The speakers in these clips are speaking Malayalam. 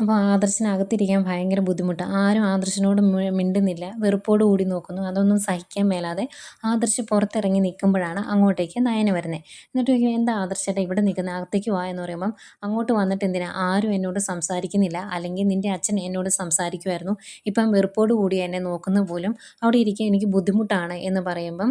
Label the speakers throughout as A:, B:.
A: അപ്പോൾ ആദർശനകത്തിരിക്കാൻ ഭയങ്കര ബുദ്ധിമുട്ട്. ആരും ആദർശനോട് മിണ്ടുന്നില്ല. വെറുപ്പോട് കൂടി നോക്കുന്നു. അതൊന്നും സഹിക്കാൻ മേലാതെ ആദർശ് പുറത്തിറങ്ങി നിൽക്കുമ്പോഴാണ് അങ്ങോട്ടേക്ക് നയന വരുന്നത് എന്നിട്ട് എന്താ ആദർശേട്ടാ ഇവിടെ നിൽക്കുന്നത് അകത്തേക്ക് വാ എന്ന് പറയുമ്പം അങ്ങോട്ട് വന്നിട്ട് എന്തിനാ? ആരും എന്നോട് സംസാരിക്കുന്നില്ല. അല്ലെങ്കിൽ നിന്റെ അച്ഛൻ എന്നോട് സംസാരിക്കുമായിരുന്നു ഇപ്പം വെറുപ്പോട് കൂടി എന്നെ നോക്കുന്ന പോലും അവിടെ ഇരിക്കാൻ എനിക്ക് ബുദ്ധിമുട്ടാണ് എന്ന് പറയുമ്പം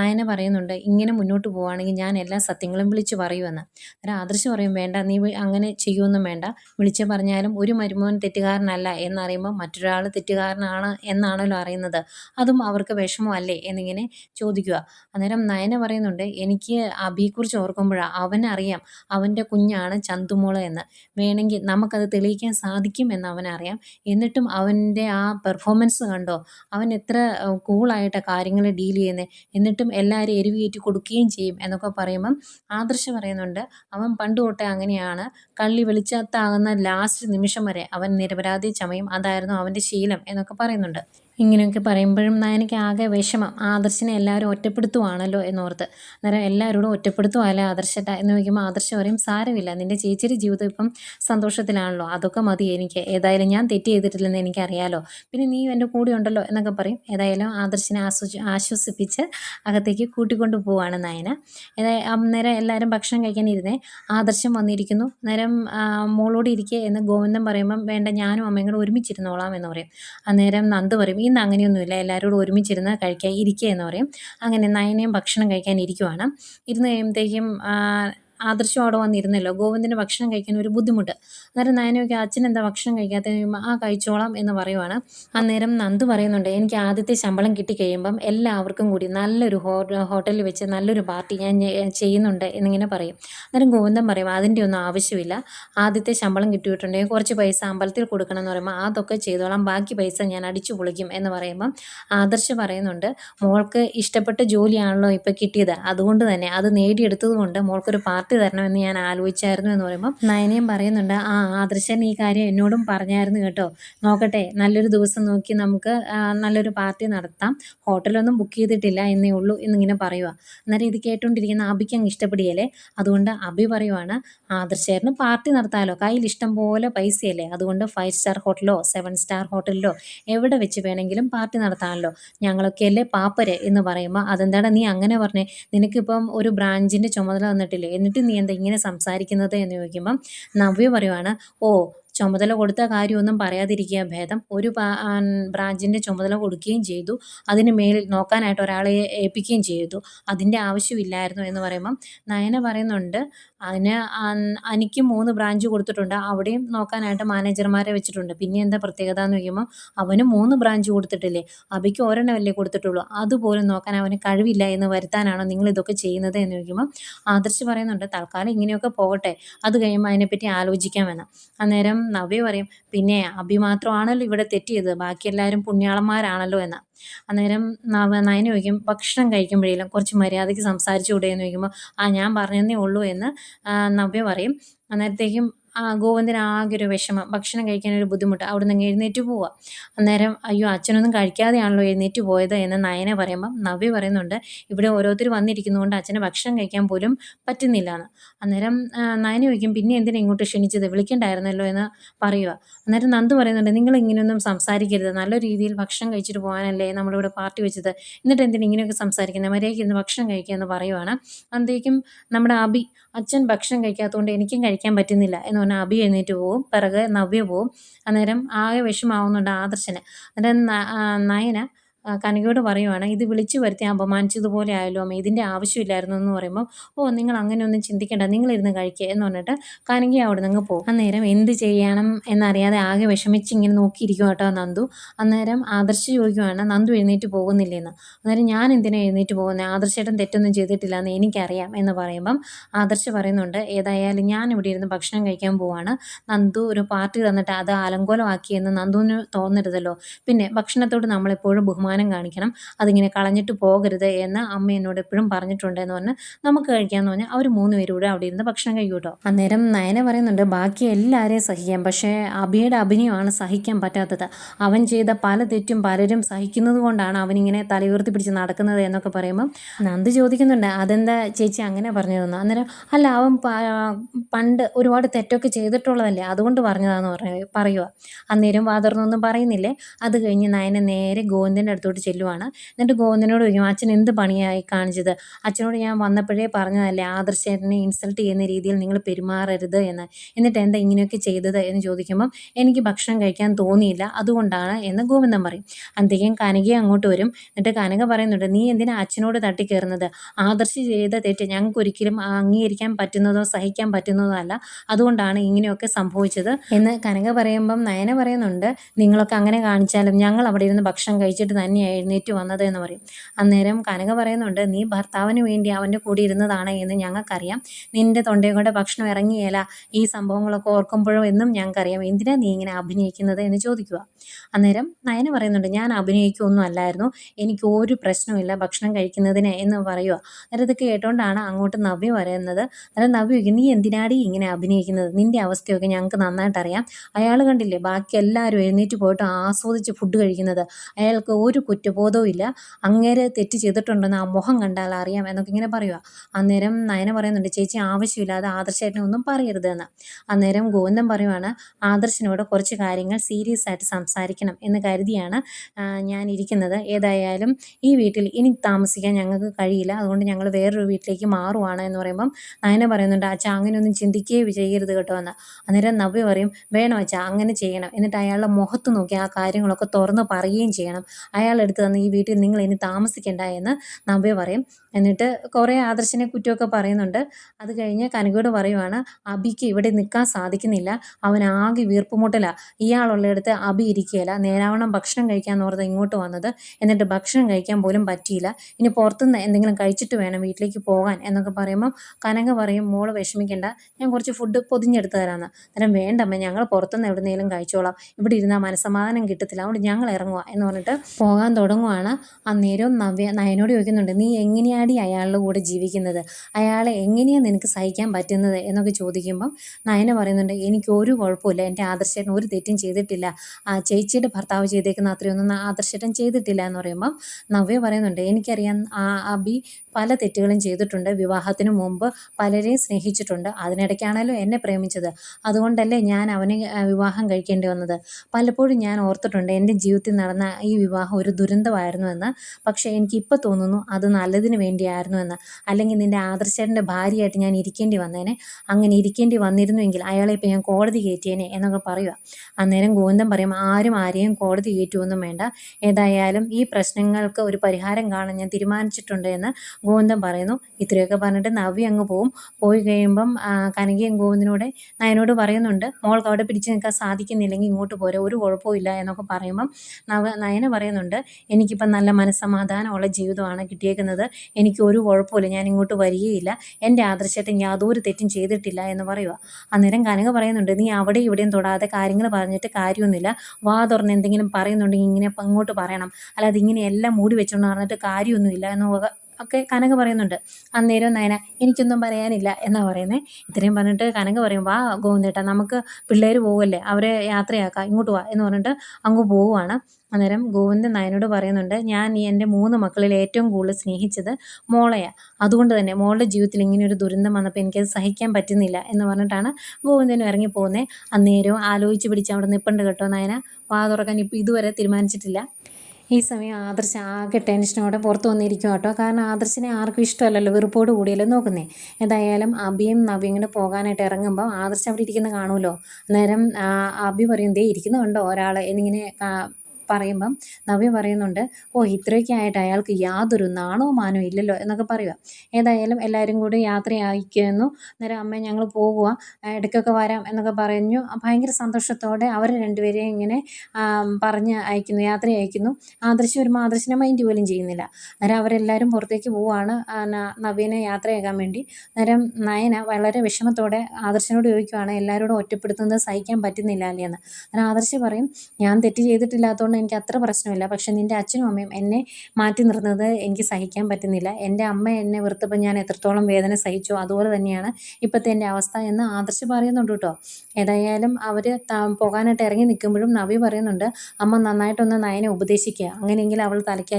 A: നയന പറയുന്നുണ്ട് ഇങ്ങനെ മുന്നോട്ട് പോവുകയാണെങ്കിൽ ഞാൻ എല്ലാ സത്യങ്ങളും വിളിച്ച് പറയുമെന്ന്. അന്നേരം ആദർശ് പറയും വേണ്ട നീ അങ്ങനെ ചെയ്യുമെന്നും വേണ്ട. വിളിച്ച് പറഞ്ഞാലും ഒരു മരുമോൻ തെറ്റുകാരനല്ല എന്നറിയുമ്പോൾ മറ്റൊരാൾ തെറ്റുകാരനാണ് എന്നാണല്ലോ അറിയുന്നത്. അതും അവർക്ക് വിഷമമല്ലേ എന്നിങ്ങനെ ചോദിക്കുക. അന്നേരം നയന പറയുന്നുണ്ട് എനിക്ക് അബിയെക്കുറിച്ച് ഓർക്കുമ്പോഴാണ് അവനറിയാം. അവന്റെ കുഞ്ഞാണ് ചന്തുമോൾ എന്ന്. വേണമെങ്കിൽ നമുക്കത് തെളിയിക്കാൻ സാധിക്കും എന്ന് അവനറിയാം. എന്നിട്ടും അവന്റെ ആ പെർഫോമൻസ് കണ്ടോ? അവൻ എത്ര കൂളായിട്ട് കാര്യങ്ങൾ ഡീൽ ചെയ്യുന്നത് എന്നിട്ടും എല്ലാവരും എരിവ് കൊടുക്കുകയും ചെയ്യും എന്നൊക്കെ പറയുമ്പം ആദർശ് പറയുന്നുണ്ട് അവൻ പണ്ട് തൊട്ടേ അങ്ങനെയാണ്. കള്ളി വെളിച്ചത്താകുന്ന ലാസ്റ്റ് നിമിഷം വരെ അവൻ നിരപരാധി ചമയും അതായിരുന്നു അവന്റെ ശീലം എന്നൊക്കെ പറയുന്നുണ്ട്. ഇങ്ങനെയൊക്കെ പറയുമ്പോഴും നായനയ്ക്ക് ആകെ വിഷമം. ആദർശിനെ എല്ലാവരും ഒറ്റപ്പെടുത്തുവാണല്ലോ എന്നോർത്ത്. അന്നേരം എല്ലാവരോടും ഒറ്റപ്പെടുത്തുവല്ലേ ആദർശട്ട എന്ന് ചോദിക്കുമ്പോൾ ആദർശം പറയും സാരമില്ല നിന്റെ ചേച്ചിയുടെ ജീവിതം ഇപ്പം സന്തോഷത്തിലാണല്ലോ. അതൊക്കെ മതി എനിക്ക്. ഏതായാലും ഞാൻ തെറ്റ് ചെയ്തിട്ടില്ലെന്ന് എനിക്കറിയാലോ. പിന്നെ നീ എന്റെ കൂടെ ഉണ്ടല്ലോ എന്നൊക്കെ പറയും. ഏതായാലും ആദർശിനെ ആശ്വസി ആശ്വസിപ്പിച്ച് അകത്തേക്ക് കൂട്ടിക്കൊണ്ട് പോവാണ് നായന. ഏതായാലും അന്നേരം എല്ലാവരും ഭക്ഷണം കഴിക്കാനിരുന്നേ. ആദർശം വന്നിരിക്കുന്നു. അന്നേരം മോളോടി മോളോട് ഇരിക്കുക എന്ന് ഗോവിന്ദൻ പറയുമ്പം വേണ്ട ഞാനും അമ്മയും കൂടെ ഒരുമിച്ചിരുന്നോളാം എന്ന് പറയും. അന്നേരം നന്ദ് പറയും ഇന്ന് അങ്ങനെയൊന്നുമില്ല. എല്ലാവരോടും ഒരുമിച്ചിരുന്ന് കഴിക്കാൻ ഇരിക്കുക എന്ന് പറയും. അങ്ങനെ നയനയും ഭക്ഷണം കഴിക്കാൻ ഇരിക്കുവാണ്. ഇരുന്ന് കഴിയുമ്പോഴത്തേക്കും ആദർശം അവിടെ വന്നിരുന്നല്ലോ. ഗോവിന്ദന് ഭക്ഷണം കഴിക്കാൻ ഒരു ബുദ്ധിമുട്ട്. അന്നേരം നയനയൊക്കെ അച്ഛൻ എന്താ ഭക്ഷണം കഴിക്കാത്ത? ആ കഴിച്ചോളാം എന്ന് പറയുവാണ്. അന്നേരം നന്ദു പറയുന്നുണ്ട് എനിക്ക് ആദ്യത്തെ ശമ്പളം കിട്ടിക്കഴിയുമ്പം എല്ലാവർക്കും കൂടി നല്ലൊരു ഹോട്ടലിൽ വെച്ച് നല്ലൊരു പാർട്ടി ഞാൻ ചെയ്യുന്നുണ്ട് എന്നിങ്ങനെ പറയും. അന്നേരം ഗോവിന്ദൻ പറയും അതിന്റെ ഒന്നും ആവശ്യമില്ല. ആദ്യത്തെ ശമ്പളം കിട്ടിയിട്ടുണ്ടെങ്കിൽ കുറച്ച് പൈസ അമ്പലത്തിൽ കൊടുക്കണം എന്ന് പറയുമ്പോൾ അതൊക്കെ ചെയ്തോളാം. ബാക്കി പൈസ ഞാൻ അടിച്ചു പൊളിക്കും എന്ന് പറയുമ്പം ആദർശ് പറയുന്നുണ്ട് മോൾക്ക് ഇഷ്ടപ്പെട്ട ജോലിയാണല്ലോ ഇപ്പോൾ കിട്ടിയത്. അതുകൊണ്ട് തന്നെ അത് നേടിയെടുത്തത് കൊണ്ട് മോൾക്കൊരു പാർട്ടി തരണമെന്ന് ഞാൻ ആലോചിച്ചായിരുന്നു എന്ന് പറയുമ്പോൾ നയനയും പറയുന്നുണ്ട് ആ ആദർശൻ ഈ കാര്യം എന്നോടും പറഞ്ഞായിരുന്നു കേട്ടോ. നോക്കട്ടെ നല്ലൊരു ദിവസം നോക്കി നമുക്ക് നല്ലൊരു പാർട്ടി നടത്താം. ഹോട്ടലൊന്നും ബുക്ക് ചെയ്തിട്ടില്ല എന്നേ ഉള്ളൂ എന്നിങ്ങനെ പറയുക അന്നേരം ഇത് കേട്ടുകൊണ്ടിരിക്കുന്ന അബിക്ക് അങ്ങ് ഇഷ്ടപ്പെടുകയല്ലേ അതുകൊണ്ട് അബി പറയുവാണ് ആദർശേറിന് പാർട്ടി നടത്താമല്ലോ കയ്യിൽ ഇഷ്ടം പോലെ പൈസയല്ലേ? അതുകൊണ്ട് ഫൈവ് സ്റ്റാർ ഹോട്ടലോ സെവൻ സ്റ്റാർ ഹോട്ടലിലോ എവിടെ വെച്ച് വേണമെങ്കിലും പാർട്ടി നടത്താമല്ലോ. ഞങ്ങളൊക്കെ അല്ലേ പാപ്പര് എന്ന് പറയുമ്പോൾ അതെന്താണ് നീ അങ്ങനെ പറഞ്ഞേ? നിനക്കിപ്പം ഒരു ബ്രാഞ്ചിന്റെ ചുമതല തന്നിട്ടില്ലേ? എന്നിട്ട് നീ എന്താ ഇങ്ങനെ സംസാരിക്കുന്നത് എന്ന് ചോദിക്കുമ്പം നവ്യ പറയുവാണ് ഓ ചുമതല കൊടുത്ത കാര്യമൊന്നും പറയാതിരിക്കുക ഭേദം. ഒരു ബ്രാഞ്ചിന്റെ ചുമതല കൊടുക്കുകയും ചെയ്തു. അതിന് മേലിൽ നോക്കാനായിട്ട് ഒരാളെ ഏൽപ്പിക്കുകയും ചെയ്തു. അതിന്റെ ആവശ്യമില്ലായിരുന്നു എന്ന് പറയുമ്പം നയന പറയുന്നുണ്ട് അതിന് എനിക്ക് മൂന്ന് ബ്രാഞ്ച് കൊടുത്തിട്ടുണ്ട്. അവിടെയും നോക്കാനായിട്ട് മാനേജർമാരെ വെച്ചിട്ടുണ്ട്. പിന്നെ എന്താ പ്രത്യേകത എന്ന് ചോദിക്കുമ്പോൾ അവന് മൂന്ന് ബ്രാഞ്ച് കൊടുത്തിട്ടില്ലേ? അബിക്ക് ഒരെണ്ണമല്ലേ കൊടുത്തിട്ടുള്ളൂ. അതുപോലും നോക്കാൻ അവന് കഴിവില്ല എന്ന് വരുത്താനാണോ നിങ്ങൾ ഇതൊക്കെ ചെയ്യുന്നത് എന്ന് ചോദിക്കുമ്പോൾ ആദർശ് പറയുന്നുണ്ട് തൽക്കാലം ഇങ്ങനെയൊക്കെ പോകട്ടെ. അത് കഴിയുമ്പോൾ അതിനെപ്പറ്റി ആലോചിക്കാമെന്ന് അന്നേരം നവ്യ പറയും പിന്നെ അബി മാത്രമാണല്ലോ ഇവിടെ തെറ്റിയത്. ബാക്കി എല്ലാവരും പുണ്യാളന്മാരാണല്ലോ എന്ന്. അന്നേരം നയന ചോദിക്കും ഭക്ഷണം കഴിക്കുമ്പോഴേലും കുറച്ച് മര്യാദയ്ക്ക് സംസാരിച്ചുകൂടെ? എന്ന് ചോദിക്കുമ്പോൾ ആ ഞാൻ പറഞ്ഞതേ ഉള്ളൂ എന്ന് നവ്യ പറയും. അന്നേരത്തേക്കും ആ ഗോവിന്ദന് ആകെ ഒരു വിഷമം. ഭക്ഷണം കഴിക്കാനൊരു ബുദ്ധിമുട്ട്. അവിടെ നിന്ന് എഴുന്നേറ്റ് പോവുക. അന്നേരം അയ്യോ അച്ഛനൊന്നും കഴിക്കാതെയാണല്ലോ എഴുന്നേറ്റ് പോയത് എന്ന് നയനെ പറയുമ്പം നവ്യ പറയുന്നുണ്ട് ഇവിടെ ഓരോരുത്തർ വന്നിരിക്കുന്നതുകൊണ്ട് അച്ഛന് ഭക്ഷണം കഴിക്കാൻ പോലും പറ്റുന്നില്ല എന്ന് അന്നേരം നയന ചോദിക്കും പിന്നെ എന്തിനാ ഇങ്ങോട്ട് ക്ഷണിച്ചത്? വിളിക്കണ്ടായിരുന്നല്ലോ എന്ന് പറയുക. അന്നേരം നന്ദു പറയുന്നുണ്ട് നിങ്ങൾ ഇങ്ങനെയൊന്നും സംസാരിക്കരുത്. നല്ല രീതിയിൽ ഭക്ഷണം കഴിച്ചിട്ട് പോകാനല്ലേ നമ്മളിവിടെ പാർട്ടി വെച്ചത്. എന്നിട്ട് എന്തിനാ ഇങ്ങനെയൊക്കെ സംസാരിക്കുന്നത് മര്യാദയ്ക്ക് ഇന്ന് ഭക്ഷണം കഴിക്കുക എന്ന് പറയുവാണ്. അന്നേക്കും നമ്മുടെ അബി അച്ഛൻ ഭക്ഷണം കഴിക്കാത്തതുകൊണ്ട് എനിക്കും കഴിക്കാൻ പറ്റുന്നില്ല എന്ന് പറഞ്ഞാൽ അബി എഴുന്നേറ്റ് പോവും പിറകെ നവ്യ പോവും. അന്നേരം ആകെ വിഷമാവുന്നുണ്ട് ആദർശന്. അന്നേരം നയന കനകയോട് പറയുവാണ് ഇത് വിളിച്ചു വരുത്തി അപമാനിച്ചതുപോലെ ആയാലും അമ്മ ഇതിന്റെ ആവശ്യമില്ലായിരുന്നു എന്ന് പറയുമ്പോൾ ഓ നിങ്ങൾ അങ്ങനെയൊന്നും ചിന്തിക്കേണ്ട നിങ്ങളിരുന്ന് കഴിക്കുക എന്ന് പറഞ്ഞിട്ട് കനക അവിടെ നിന്ന് പോകും. അന്നേരം എന്ത് ചെയ്യണം എന്നറിയാതെ ആകെ വിഷമിച്ച് ഇങ്ങനെ നോക്കിയിരിക്കും കേട്ടോ നന്ദു. അന്നേരം ആദർശ് ചോദിക്കുവാണ് നന്ദു എഴുന്നേറ്റ് പോകുന്നില്ലെന്ന്? അന്നേരം ഞാൻ എന്തിനാണ് എഴുന്നേറ്റ് പോകുന്നത് ആദർശേട്ടൻ തെറ്റൊന്നും ചെയ്തിട്ടില്ല എന്ന് എനിക്കറിയാം എന്ന് പറയുമ്പം ആദർശ് പറയുന്നുണ്ട് ഏതായാലും ഞാൻ ഇവിടെ ഇരുന്ന് ഭക്ഷണം കഴിക്കാൻ പോവാണ്. നന്ദു ഒരു പാർട്ടി തന്നിട്ട് അത് അലങ്കോലമാക്കിയെന്ന് നന്ദുവിന് തോന്നരുതല്ലോ. പിന്നെ ഭക്ഷണത്തോട് നമ്മളെപ്പോഴും ബഹുമാനം ബഹുമാനം കാണിക്കണം. അതിങ്ങനെ കളഞ്ഞിട്ട് പോകരുത് എന്ന് അമ്മ എന്നോട് എപ്പോഴും പറഞ്ഞിട്ടുണ്ട് എന്ന് പറഞ്ഞ് നമുക്ക് കഴിക്കാമെന്ന് പറഞ്ഞാൽ അവർ മൂന്ന് പേരും കൂടെ അവിടെ ഇരുന്ന് ഭക്ഷണം കഴിക്കും കേട്ടോ അന്നേരം നയന പറയുന്നുണ്ട് ബാക്കി എല്ലാവരെയും സഹിക്കാം. പക്ഷേ അഭിയുടെ അഭിനയമാണ് സഹിക്കാൻ പറ്റാത്തത്. അവൻ ചെയ്ത പല തെറ്റും പലരും സഹിക്കുന്നത് കൊണ്ടാണ് അവനിങ്ങനെ തലയുയർത്തി പിടിച്ച് നടക്കുന്നത് എന്നൊക്കെ പറയുമ്പോൾ നന്ദ് ചോദിക്കുന്നുണ്ട് അതെന്താ ചേച്ചി അങ്ങനെ പറഞ്ഞു തന്നു അന്നേരം അല്ല അവൻ പണ്ട് ഒരുപാട് തെറ്റൊക്കെ ചെയ്തിട്ടുള്ളതല്ലേ അതുകൊണ്ട് പറഞ്ഞതാന്ന് പറയ പറയുക അന്നേരം വാതർന്നൊന്നും പറയുന്നില്ലേ. അത് കഴിഞ്ഞ് നയന നേരെ ഗോവിന്ദന്റെ അടുത്തോട്ട് ചെല്ലുവാണ്. എന്നിട്ട് ഗോവിന്ദനോട് ചോദിക്കും അച്ഛൻ എന്ത് പണിയായി കാണിച്ചത്? അച്ഛനോട് ഞാൻ വന്നപ്പോഴേ പറഞ്ഞതല്ലേ ആദർശനെ ഇൻസൾട്ട് ചെയ്യുന്ന രീതിയിൽ നിങ്ങൾ പെരുമാറരുത് എന്ന്. എന്നിട്ട് എന്താ ഇങ്ങനെയൊക്കെ ചെയ്തത് എന്ന് ചോദിക്കുമ്പം എനിക്ക് ഭക്ഷണം കഴിക്കാൻ തോന്നിയില്ല അതുകൊണ്ടാണ് എന്ന് ഗോവിന്ദൻ പറയും. അന്തേക്കും കനകയെ അങ്ങോട്ട് വരും. എന്നിട്ട് കനക പറയുന്നുണ്ട് നീ എന്തിനാ അച്ഛനോട് തട്ടിക്കയറുന്നത് ആദർശ് ചെയ്ത തെറ്റ് ഞങ്ങൾക്ക് ഒരിക്കലും അംഗീകരിക്കാൻ പറ്റുന്നതോ സഹിക്കാൻ പറ്റുന്നതോ അല്ല. അതുകൊണ്ടാണ് ഇങ്ങനെയൊക്കെ സംഭവിച്ചത്. എന്ന് കനക പറയുമ്പം നയന പറയുന്നുണ്ട് നിങ്ങളൊക്കെ അങ്ങനെ കാണിച്ചാലും ഞങ്ങൾ അവിടെ ഇരുന്ന് ഭക്ഷണം കഴിച്ചിട്ട് തന്നെയാണ് എഴുന്നേറ്റ് വന്നത് എന്ന് പറയും. അന്നേരം കനക പറയുന്നുണ്ട് നീ ഭർത്താവിന് വേണ്ടി അവന്റെ കൂടെ ഇരുന്നതാണ് എന്ന് ഞങ്ങൾക്കറിയാം. നിന്റെ തൊണ്ടയും കൊണ്ട് ഭക്ഷണം ഇറങ്ങിയേല. ഈ സംഭവങ്ങളൊക്കെ ഓർക്കുമ്പോഴും എന്നും ഞങ്ങൾക്കറിയാം. എന്തിനാ നീ ഇങ്ങനെ അഭിനയിക്കുന്നത്? എന്ന് ചോദിക്കുക. അന്നേരം നയന പറയുന്നുണ്ട് ഞാൻ അഭിനയിക്കൊന്നും അല്ലായിരുന്നു. എനിക്ക് ഒരു പ്രശ്നമില്ല ഭക്ഷണം കഴിക്കുന്നതിന് എന്ന് പറയുക. അന്നേരം ഇത് കേട്ടോണ്ടാണ് അങ്ങോട്ട് നവ്യ പറയുന്നത്. അന്നേരം നവ്യ നീ എന്തിനാടി ഇങ്ങനെ അഭിനയിക്കുന്നത്? നിന്റെ അവസ്ഥയൊക്കെ ഞങ്ങൾക്ക് നന്നായിട്ട് അറിയാം അയാൾ കണ്ടില്ലേ ബാക്കി എല്ലാവരും എഴുന്നേറ്റ് പോയിട്ട് ആസ്വദിച്ച് ഫുഡ് കഴിക്കുന്നത്. അയാൾക്ക് ഒരു കുറ്റബോധവും ഇല്ല അങ്ങേരെ തെറ്റ് ചെയ്തിട്ടുണ്ടെന്ന് ആ മുഖം കണ്ടാൽ അറിയാം എന്നൊക്കെ ഇങ്ങനെ പറയുക അന്നേരം നയന പറയുന്നുണ്ട് ചേച്ചി ആവശ്യമില്ലാതെ ആദർശേട്ടനെ ഒന്നും പറയരുത് എന്ന് അന്നേരം ഗോവിന്ദൻ പറയുവാണ് ആദർശനോട് കുറച്ച് കാര്യങ്ങൾ സീരിയസ് ആയിട്ട് സംസാരിക്കണം എന്ന് കരുതിയാണ് ഞാൻ ഇരിക്കുന്നത്. ഏതായാലും ഈ വീട്ടിൽ ഇനി താമസിക്കാൻ ഞങ്ങൾക്ക് കഴിയില്ല. അതുകൊണ്ട് ഞങ്ങൾ വേറൊരു വീട്ടിലേക്ക് മാറുവാണ് എന്ന് പറയുമ്പം നയന പറയുന്നുണ്ട് അച്ഛാ അങ്ങനെയൊന്നും ചിന്തിക്കുകയോ ചെയ്യരുത് കേട്ടോ എന്ന്. അന്നേരം നവ്യ പറയും വേണോ അച്ഛാ അങ്ങനെ ചെയ്യണം. എന്നിട്ട് അയാളുടെ മുഖത്ത് നോക്കി ആ കാര്യങ്ങളൊക്കെ തുറന്ന് പറയുകയും ചെയ്യണം. അയാൾ എടുത്ത് തന്ന ഈ വീട്ടിൽ നിങ്ങൾ ഇനി താമസിക്കേണ്ട എന്ന് നവ്യ പറയും. എന്നിട്ട് കുറേ ആദർശനെ കുറ്റമൊക്കെ പറയുന്നുണ്ട്. അത് കഴിഞ്ഞ് കനകയോട് പറയുവാണ് അബിക്ക് ഇവിടെ നിൽക്കാൻ സാധിക്കുന്നില്ല. അവൻ ആകെ വീർപ്പുമുട്ടലാണ് ഇയാളുള്ളിടത്ത് അബി ഇരിക്കുകയില്ല. നേരാവണ്ണം ഭക്ഷണം കഴിക്കാൻ ഓർത്ത് ഇങ്ങോട്ട് വന്നത്. എന്നിട്ട് ഭക്ഷണം കഴിക്കാൻ പോലും പറ്റിയില്ല. ഇനി പുറത്തുനിന്ന് എന്തെങ്കിലും കഴിച്ചിട്ട് വേണം വീട്ടിലേക്ക് പോകാൻ. എന്നൊക്കെ പറയുമ്പോൾ കനക പറയും മോൾ വിഷമിക്കേണ്ട. ഞാൻ കുറച്ച് ഫുഡ് പൊതിഞ്ഞെടുത്ത് തരാമെന്ന് അന്നേരം വേണ്ടമ്മ ഞങ്ങൾ പുറത്തുനിന്ന് എവിടെന്നെങ്കിലും കഴിച്ചോളാം. ഇവിടെ ഇരുന്നാൽ മനസ്സമാധാനം കിട്ടത്തില്ല. അതുകൊണ്ട് ഞങ്ങൾ ഇറങ്ങുക എന്ന് പറഞ്ഞിട്ട് പോകാൻ തുടങ്ങുവാണ്. അന്നേരം നവ്യ നയനോട് ചോദിക്കുന്നുണ്ട് നീ എങ്ങനെയാടി അയാളുടെ കൂടെ ജീവിക്കുന്നത്? അയാളെ എങ്ങനെയാണ് നിനക്ക് സഹിക്കാൻ പറ്റുന്നത്? എന്നൊക്കെ ചോദിക്കുമ്പം നയന പറയുന്നുണ്ട് എനിക്ക് ഒരു കുഴപ്പമില്ല. എന്റെ ആദർശേട്ടൻ ഒരു തെറ്റും ചെയ്തിട്ടില്ല. ആ ചേച്ചിയുടെ ഭർത്താവ് ചെയ്തേക്കുന്ന അത്രയൊന്നും ആദർശേട്ടൻ ചെയ്തിട്ടില്ല. എന്ന് പറയുമ്പം നവ്യ പറയുന്നുണ്ട് എനിക്കറിയാം ആ അബി പല തെറ്റുകളും ചെയ്തിട്ടുണ്ട്. വിവാഹത്തിന് മുമ്പ് പലരെയും സ്നേഹിച്ചിട്ടുണ്ട്. അതിനിടയ്ക്കാണല്ലോ എന്നെ പ്രേമിച്ചത്. അതുകൊണ്ടല്ലേ ഞാൻ അവനെ വിവാഹം കഴിക്കേണ്ടി വന്നത്. പലപ്പോഴും ഞാൻ ഓർത്തിട്ടുണ്ട് എന്റെ ജീവിതത്തിൽ നടന്ന ഈ വിവാഹം ദുരന്തമായിരുന്നു എന്ന് പക്ഷേ എനിക്ക് എനിക്കിപ്പോൾ തോന്നുന്നു അത് നല്ലതിന് വേണ്ടിയായിരുന്നു എന്ന് അല്ലെങ്കിൽ നിന്റെ ആദർശേട്ടന്റെ ഭാര്യയായിട്ട് ഞാൻ ഇരിക്കേണ്ടി വന്നേനെ. അങ്ങനെ ഇരിക്കേണ്ടി വന്നിരുന്നുവെങ്കിൽ അയാളെ ഇപ്പോൾ ഞാൻ കോടതി കയറ്റിയേനെ എന്നൊക്കെ പറയുക. അന്നേരം ഗോവിന്ദൻ പറയും ആരും ആരെയും കോടതി കയറ്റുമൊന്നും വേണ്ട. ഏതായാലും ഈ പ്രശ്നങ്ങൾക്ക് ഒരു പരിഹാരം കാണാൻ ഞാൻ തീരുമാനിച്ചിട്ടുണ്ട് എന്ന് ഗോവിന്ദൻ പറയുന്നു. ഇത്രയൊക്കെ പറഞ്ഞിട്ട് നവ്യ അങ്ങ് പോവും. പോയി കഴിയുമ്പം കനകയും ഗോവിന്ദനോട് നയനോട് പറയുന്നുണ്ട് മോൾക്ക് അവിടെ പിടിച്ചു നിൽക്കാൻ സാധിക്കുന്നില്ലെങ്കിൽ ഇങ്ങോട്ട് പോരെ. ഒരു കുഴപ്പമില്ല എന്നൊക്കെ പറയുമ്പം നവ നയന പറയുന്നുണ്ട് എനിക്കിപ്പം നല്ല മനസ്സമാധാനമുള്ള ജീവിതമാണ് കിട്ടിയേക്കുന്നത്. എനിക്ക് ഒരു കുഴപ്പമില്ല ഞാൻ ഇങ്ങോട്ട് വരികയില്ല. എന്റെ ആദർശത്തെ യാതൊരു തെറ്റും ചെയ്തിട്ടില്ല എന്ന് പറയുക അന്നേരം കനക പറയുന്നുണ്ട് നീ അവിടെ ഇവിടെയും തൊടാതെ കാര്യങ്ങൾ പറഞ്ഞിട്ട് കാര്യമൊന്നുമില്ല. വാ തുറന്ന് എന്തെങ്കിലും പറയുന്നുണ്ടെങ്കിൽ ഇങ്ങനെ അങ്ങോട്ട് പറയണം. അല്ലാതെ ഇങ്ങനെ എല്ലാം മൂടി വെച്ചുകൊണ്ട് പറഞ്ഞിട്ട് കാര്യമൊന്നുമില്ല എന്ന് ഒക്കെ കനക പറയുന്നുണ്ട്. അന്നേരം നയന എനിക്കൊന്നും പറയാനില്ല എന്നാ പറയുന്നത് ഇത്രയും പറഞ്ഞിട്ട് കനക പറയും വാ ഗോവിന്ദേട്ട നമുക്ക് പിള്ളേർ പോവല്ലേ അവരെ യാത്രയാക്കാം ഇങ്ങോട്ട് വാ എന്ന് പറഞ്ഞിട്ട് അങ്ങ് പോവുകയാണ് അന്നേരം ഗോവിന്ദൻ നയനോട് പറയുന്നുണ്ട് ഞാൻ ഈ എന്റെ മൂന്ന് മക്കളിൽ ഏറ്റവും കൂടുതൽ സ്നേഹിച്ചത് മോളെയാണ് അതുകൊണ്ട് തന്നെ മോളുടെ ജീവിതത്തിൽ ഇങ്ങനെ ഒരു ദുരന്തം വന്നപ്പോൾ എനിക്കത് സഹിക്കാൻ പറ്റുന്നില്ല എന്ന് പറഞ്ഞിട്ടാണ് ഗോവിന്ദനും ഇറങ്ങി പോകുന്നത് അന്നേരം ആലോചിച്ച് പിടിച്ച് അവിടെ നിൽപ്പുണ്ട് കേട്ടോ നയന. വാ തുറക്കാൻ ഇപ്പോൾ ഇതുവരെ തീരുമാനിച്ചിട്ടില്ല. ഈ സമയം ആദർശ ആകെ ടെൻഷനോടെ പുറത്ത് വന്നിരിക്കും കേട്ടോ. കാരണം ആദർശിനെ ആർക്കും ഇഷ്ടമല്ലല്ലോ വെറുപ്പോട് കൂടിയല്ലോ നോക്കുന്നേ. എന്തായാലും അബിയും നവ്യം ഇങ്ങനെ പോകാനായിട്ട് ഇറങ്ങുമ്പോൾ ആദർശ് അവിടെ ഇരിക്കുന്ന കാണുമല്ലോ. അന്നേരം അബി പറയും ദേ ഇരിക്കുന്ന കണ്ടോ ഒരാൾ എന്നിങ്ങനെ പറയുമ്പം നവ്യ പറയുന്നുണ്ട് ഓ ഇത്രയൊക്കെ ആയിട്ട് അയാൾക്ക് യാതൊരു നാണോ മാനോ ഇല്ലല്ലോ എന്നൊക്കെ പറയുക ഏതായാലും എല്ലാവരും കൂടി യാത്ര അയക്കുന്നു അന്നേരം അമ്മ ഞങ്ങൾ പോകുക ഇടയ്ക്കൊക്കെ വരാം എന്നൊക്കെ പറഞ്ഞു. ഭയങ്കര സന്തോഷത്തോടെ അവർ രണ്ടുപേരെയും ഇങ്ങനെ പറഞ്ഞ് അയക്കുന്നു യാത്ര അയക്കുന്നു. ആദർശം ഒരു ആദർശിനെ മൈൻഡ് പോലും ചെയ്യുന്നില്ല. അന്നേരം അവരെല്ലാവരും പുറത്തേക്ക് പോവുകയാണ് നവീനെ യാത്രയാക്കാൻ വേണ്ടി. അന്നേരം നയന വളരെ വിഷമത്തോടെ ആദർശനോട് ചോദിക്കുവാണ് എല്ലാവരോടും ഒറ്റപ്പെടുത്തുന്നത് സഹിക്കാൻ പറ്റുന്നില്ല അല്ലേ എന്ന് അന്നേരം ആദർശ് പറയും ഞാൻ തെറ്റ് ചെയ്തിട്ടില്ലാത്തതുകൊണ്ട് അതൊന്നും എനിക്ക് അത്ര പ്രശ്നമില്ല. പക്ഷേ നിന്റെ അച്ഛനും അമ്മയും എന്നെ മാറ്റി നിർത്തുന്നത് എനിക്ക് സഹിക്കാൻ പറ്റുന്നില്ല. എന്റെ അമ്മ എന്നെ വെറുത്തപ്പോൾ ഞാൻ എത്രത്തോളം വേദന സഹിച്ചു അതുപോലെ തന്നെയാണ് ഇപ്പോഴത്തെ എന്റെ അവസ്ഥ എന്ന് ആദർശ് പറയുന്നുണ്ട് കേട്ടോ. ഏതായാലും അവർ പോകാനായിട്ട് ഇറങ്ങി നിൽക്കുമ്പോഴും നവി പറയുന്നുണ്ട് അമ്മ നന്നായിട്ടൊന്ന് നയനെ ഉപദേശിക്കുക അങ്ങനെയെങ്കിൽ അവൾ തലയ്ക്ക്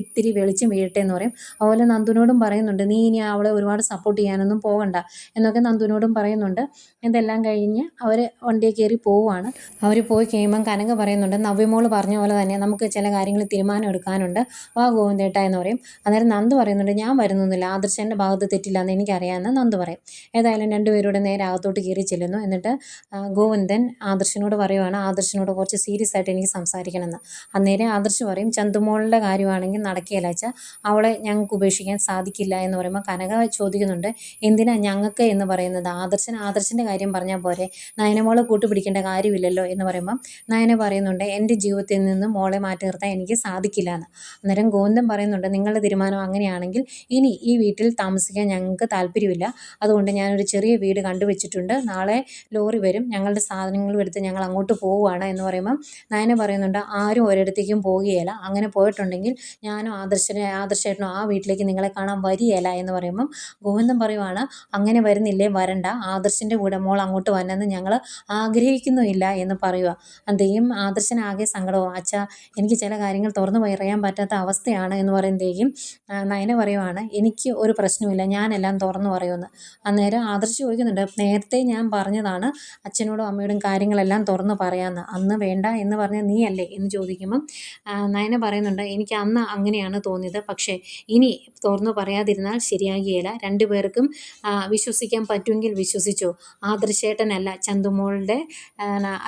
A: ഇത്തിരി വെളിച്ചം വീഴട്ടെ എന്ന് പറയും. അതുപോലെ നന്ദുനോടും പറയുന്നുണ്ട് നീ ഇനി അവളെ ഒരുപാട് സപ്പോർട്ട് ചെയ്യാനൊന്നും പോകണ്ട എന്നൊക്കെ നന്ദുനോടും പറയുന്നുണ്ട്. ഇതെല്ലാം കഴിഞ്ഞ് അവർ വണ്ടിയിൽ കയറി പോവുകയാണ്. അവർ പോയി കഴിയുമ്പം കനക പറയുന്നുണ്ട് നവ്യമോൾ പറഞ്ഞ പോലെ തന്നെ നമുക്ക് ചില കാര്യങ്ങൾ തീരുമാനം എടുക്കാനുണ്ട്. വാ ഗോവിന്ദേട്ട എന്ന് പറയും. അന്നേരം നന്ദ് പറയുന്നുണ്ട് ഞാൻ വരുന്നൊന്നുമില്ല. ആദർശന്റെ ഭാഗത്ത് തെറ്റില്ല എന്ന് എനിക്കറിയാമെന്ന് നന്ദ് പറയും. ഏതായാലും രണ്ടുപേരുടെ നേരെ അകത്തോട്ട് കയറി ചെല്ലുന്നു. എന്നിട്ട് ഗോവിന്ദൻ ആദർശനോട് പറയുവാണ് ആദർശനോട് കുറച്ച് സീരിയസ് ആയിട്ട് എനിക്ക് സംസാരിക്കണമെന്ന്. അന്നേരം ആദർശ് പറയും ചന്തുമോളുടെ കാര്യമാണെങ്കിൽ നടക്കുകയില്ല അവളെ ഞങ്ങൾക്ക് ഉപേക്ഷിക്കാൻ സാധിക്കില്ല എന്ന് പറയുമ്പോൾ കനക ചോദിക്കുന്നുണ്ട് എന്തിനാ ഞങ്ങൾക്ക് എന്ന് പറയുന്നത്? ആദർശൻ ആദർശന്റെ കാര്യം പറഞ്ഞാൽ പോരെ. നയനമോളെ കൂട്ടുപിടിക്കേണ്ട കാര്യമില്ലല്ലോ എന്ന് പറയുമ്പം നയന പറയുന്നുണ്ട് എന്റെ ജീവിതത്തിൽ നിന്ന് മോളെ മാറ്റി നിർത്താൻ എനിക്ക് സാധിക്കില്ല എന്ന്. അന്നേരം ഗോവിന്ദൻ പറയുന്നുണ്ട് നിങ്ങളുടെ തീരുമാനം അങ്ങനെയാണെങ്കിൽ ഇനി ഈ വീട്ടിൽ താമസിക്കാൻ ഞങ്ങൾക്ക് താല്പര്യമില്ല. അതുകൊണ്ട് ഞാനൊരു ചെറിയ വീട് കണ്ടുവച്ചിട്ടുണ്ട്. നാളെ ലോറി വരും. ഞങ്ങളുടെ സാധനങ്ങളും എടുത്ത് ഞങ്ങൾ അങ്ങോട്ട് പോവുകയാണ് എന്ന് പറയുമ്പം നയന പറയുന്നുണ്ട് ആരും ഒരിടത്തേക്കും പോകുകയില്ല അങ്ങനെ പോയിട്ടുണ്ടെങ്കിൽ ഞാനും ആദർശനെ ആദർശേട്ടനോ ആ വീട്ടിലേക്ക് നിങ്ങളെ കാണാൻ വരികയില്ല എന്ന് പറയുമ്പം ഗോവിന്ദൻ പറയുവാണ് അങ്ങനെ വരുന്നില്ലേ വരണ്ട. ആദർശിന്റെ കൂടെ മോൾ അങ്ങോട്ട് വന്നെന്ന് ഞങ്ങൾ ആഗ്രഹിക്കുന്നുമില്ല എന്ന് പറയുക അന്തേയും ആദർശനാകെ ആകെ സങ്കടവും അച്ഛാ എനിക്ക് ചില കാര്യങ്ങൾ തുറന്നു പറയാൻ പറ്റാത്ത അവസ്ഥയാണ് എന്ന് പറയുമ്പോഴേക്കും നയന പറയുവാണ് എനിക്ക് ഒരു പ്രശ്നവുമില്ല ഞാനെല്ലാം തുറന്നു പറയുമെന്ന്. അന്നേരം ആദർശ് ചോദിക്കുന്നുണ്ട് നേരത്തെ ഞാൻ പറഞ്ഞതാണ് അച്ഛനോടും അമ്മയോടും കാര്യങ്ങളെല്ലാം തുറന്നു പറയാമെന്ന്. അന്ന് വേണ്ട എന്ന് പറഞ്ഞ നീയല്ലേ? എന്ന് ചോദിക്കുമ്പം നയന പറയുന്നുണ്ട് എനിക്ക് അന്ന് അങ്ങനെയാണ് തോന്നിയത് പക്ഷേ ഇനി തുറന്നു പറയാതിരുന്നാൽ ശരിയാകുകയില്ല. രണ്ടുപേർക്കും വിശ്വസിക്കാൻ പറ്റുമെങ്കിൽ വിശ്വസിച്ചോ. ആദർശേട്ടനല്ല ചന്തുമോളുടെ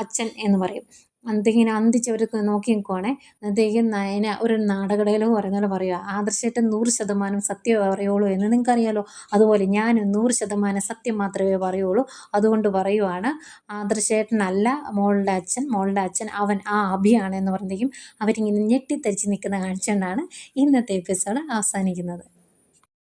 A: അച്ഛൻ എന്ന് പറയും. എന്തിങ്ങനെ അന്തിച്ചവർക്ക് നോക്കി നിൽക്കുവാണേ അന്നത്തേക്കും നയന ഒരു നാടകടയിലും പറയുന്ന പറയുക ആദർശേട്ടൻ നൂറ് ശതമാനം സത്യമേ പറയുള്ളൂ എന്ന് നിങ്ങൾക്കറിയാലോ. അതുപോലെ ഞാൻ നൂറ് ശതമാനം സത്യം മാത്രമേ പറയുള്ളൂ അതുകൊണ്ട് പറയുവാണ് ആദർശേട്ടനല്ല മോളുടെ അച്ഛൻ മോളുടെ അച്ഛൻ അവൻ ആ അഭിയാണ് എന്ന് പറയുമ്പോഴേക്കും അവരിങ്ങനെ ഞെട്ടിത്തരിച്ച് നിൽക്കുന്ന കാഴ്ച കൊണ്ടാണ് ഇന്നത്തെ എപ്പിസോഡ് അവസാനിക്കുന്നത്.